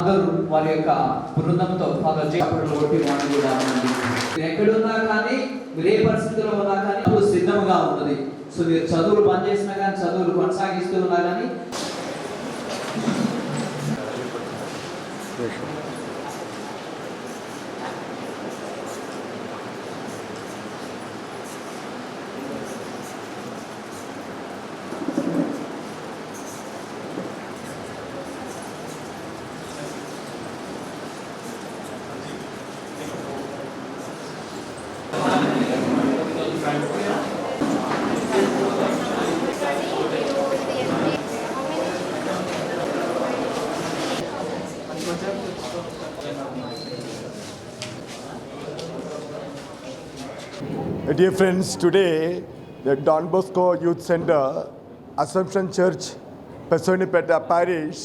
అందరూ వారి యొక్క బృందంతో ఫాదర్ చేపట్లు కొట్టి వాడిని కూడా ఎక్కడున్నా కానీ మీరు ఏ పరిస్థితిలో ఉన్నా కానీ చదువు సిద్ధంగా ఉన్నది. సో మీరు చదువులు బంద్ చేసినా కానీ చదువులు కొనసాగిస్తూ ఉన్నా కానీ Uh, dear friends, today the Don Bosco Youth Center, Assumption Church, Pesonipeta parish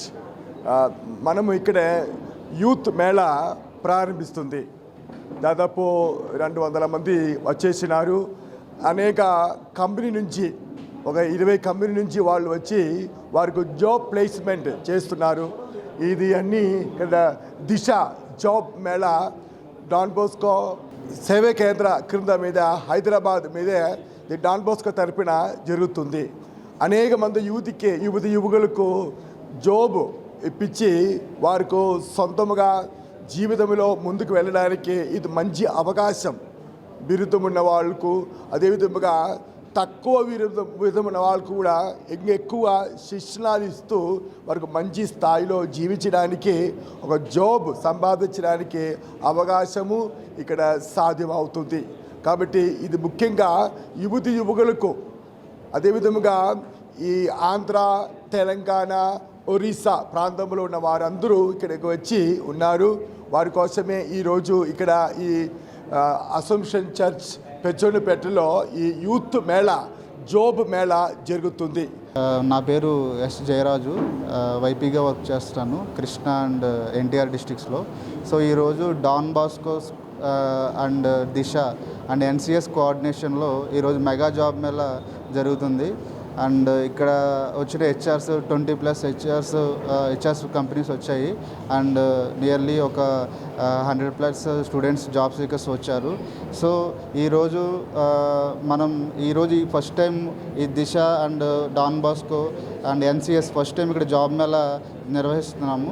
uh, మనము ఇక్కడ యూత్ మేళా ప్రారంభిస్తుంది. దాదాపు రెండు వందల మంది వచ్చేసినారు. అనేక కంపెనీ నుంచి ఒక ఇరవై కంపెనీ నుంచి వాళ్ళు వచ్చి వారికి జాబ్ ప్లేస్మెంట్ చేస్తున్నారు. ఇది అన్నీ ఇక్కడ Disha job mela. Don Bosco Seva Kendra క్రింద మీద హైదరాబాద్ మీదే ది డాన్ బోస్కో తరపున జరుగుతుంది. అనేక మంది యువతికి యువతి యువకులకు జోబు ఇప్పించి వారికి సొంతముగా జీవితంలో ముందుకు వెళ్ళడానికి ఇది మంచి అవకాశం. బిరుదం ఉన్న వాళ్ళకు అదేవిధముగా తక్కువ విరుదం విధం వాళ్ళు కూడా ఎక్కువ శిక్షణాలు ఇస్తూ వారికి మంచి స్థాయిలో జీవించడానికి ఒక జాబ్ సంపాదించడానికి అవకాశము ఇక్కడ సాధ్యమవుతుంది. కాబట్టి ఇది ముఖ్యంగా యువతి యువకులకు అదేవిధముగా ఈ ఆంధ్ర తెలంగాణ ఒరిస్సా ప్రాంతంలో ఉన్న వారందరూ ఇక్కడికి వచ్చి ఉన్నారు. వారి కోసమే ఈరోజు ఇక్కడ ఈ అసంషన్ చర్చ్ పెచ్చోనిపేటలో ఈ యూత్ మేళా జోబ్ మేళా జరుగుతుంది. నా పేరు ఎస్ జయరాజు. వైపీగా వర్క్ చేస్తాను కృష్ణ అండ్ ఎన్టీఆర్ డిస్టిక్స్లో సో ఈరోజు Don Bosco and Disha and NCS కోఆర్డినేషన్లో ఈరోజు మెగా జాబ్ మేళ జరుగుతుంది. అండ్ ఇక్కడ వచ్చిన HRs twenty plus HRs HRs companies వచ్చాయి. అండ్ నియర్లీ ఒక hundred plus students job seekers వచ్చారు. సో ఈరోజు మనం ఈరోజు ఈ ఫస్ట్ టైం ఈ Disha and Don Bosco and NCS first time ఇక్కడ జాబ్ మేళ నిర్వహిస్తున్నాము.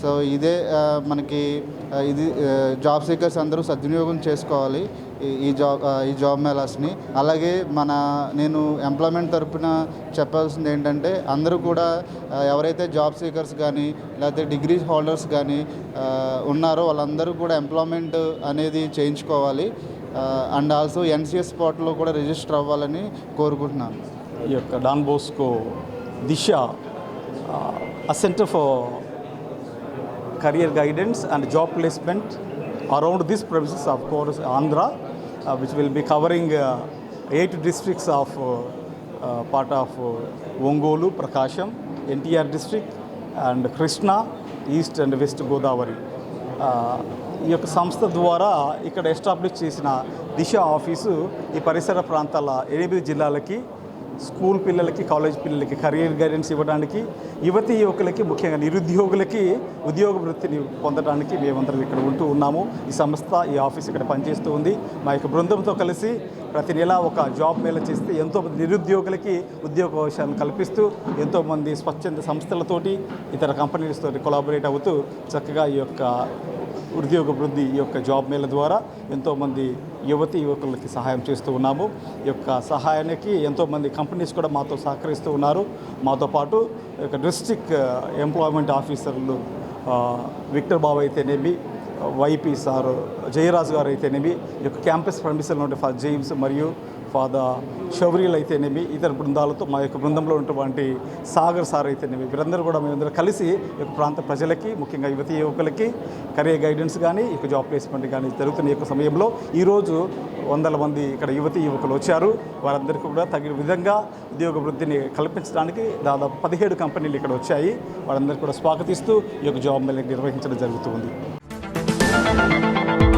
సో ఇదే మనకి ఇది జాబ్ సీకర్స్ అందరూ సద్వినియోగం చేసుకోవాలి. ఈ- జాబ్ ఈ జాబ్ మేళాస్ని అలాగే మన నేను ఎంప్లాయ్మెంట్ తరపున చెప్పాల్సింది ఏంటంటే అందరూ కూడా ఎవరైతే జాబ్ సీకర్స్ కానీ లేకపోతే డిగ్రీ హోల్డర్స్ కానీ ఉన్నారో వాళ్ళందరూ కూడా ఎంప్లాయ్మెంట్ అనేది చేయించుకోవాలి. అండ్ ఆల్సో ఎన్సిఎస్ పోర్టల్లో కూడా రిజిస్టర్ అవ్వాలని కోరుకుంటున్నాను. ఈ యొక్క Don Bosco Disha centre for for career guidance and job placement around this premises of course andhra. Which will be covering uh, eight districts of uh, uh, part of uh, ongolu prakasham ntr district and krishna east and west godavari ఈ యొక్క సంస్థ ద్వారా ఇక్కడ establish చేసిన దిశ office ఈ పరిసర ప్రాంతాల ఎనిమిది జిల్లాలకి స్కూల్ పిల్లలకి కాలేజ్ పిల్లలకి కెరీర్ గైడెన్స్ ఇవ్వడానికి యువతి యువకులకి ముఖ్యంగా నిరుద్యోగులకి ఉద్యోగ వృత్తిని పొందడానికి మేమందరం ఇక్కడ ఉంటూ ఉన్నాము. ఈ సంస్థ ఈ ఆఫీస్ ఇక్కడ పనిచేస్తూ ఉంది. మా యొక్క బృందంతో కలిసి ప్రతి నెల ఒక జాబ్ మేళ చేస్తే ఎంతో నిరుద్యోగులకి ఉద్యోగ అవకాశాలను కల్పిస్తూ ఎంతోమంది స్వచ్ఛంద సంస్థలతోటి ఇతర కంపెనీలతో కొలాబరేట్ అవుతూ చక్కగా ఈ యొక్క ఉద్యోగ వృద్ధి ఈ యొక్క జాబ్ మేళ ద్వారా ఎంతోమంది యువతి యువకులకి సహాయం చేస్తూ ఉన్నాము. ఈ యొక్క సహాయానికి ఎంతోమంది కంపెనీస్ కూడా మాతో సహకరిస్తూ ఉన్నారు. మాతో పాటు యొక్క డిస్ట్రిక్ట్ ఎంప్లాయ్మెంట్ ఆఫీసర్లు విక్టర్ బాబు అయితేనేమి వైపీ సార్ జయరాజు గారు అయితేనేమి ఈ యొక్క క్యాంపస్ ప్రమిసల్ నుండి ఫాదర్ జేమ్స్ మరియు ఫాదర్ షౌరీలు అయితేనేమి ఇతర బృందాలతో మా యొక్క బృందంలో ఉన్నటువంటి సాగర్ సార్ అయితేనేమి వీరందరూ కూడా మేమందరం కలిసి ఈ యొక్క ప్రాంత ప్రజలకి ముఖ్యంగా యువతి యువకులకి కెరీర్ గైడెన్స్ కానీ ఈ యొక్క జాబ్ ప్లేస్మెంట్ కానీ జరుగుతున్న ఈ యొక్క సమయంలో ఈరోజు వందల మంది ఇక్కడ యువతి యువకులు వచ్చారు. వారందరికీ కూడా తగిన విధంగా ఉద్యోగ వృద్ధిని కల్పించడానికి దాదాపు పదిహేడు కంపెనీలు ఇక్కడ వచ్చాయి. వారందరికీ కూడా స్వాగతిస్తూ ఈ యొక్క జాబ్ మేళ నిర్వహించడం జరుగుతుంది Bye.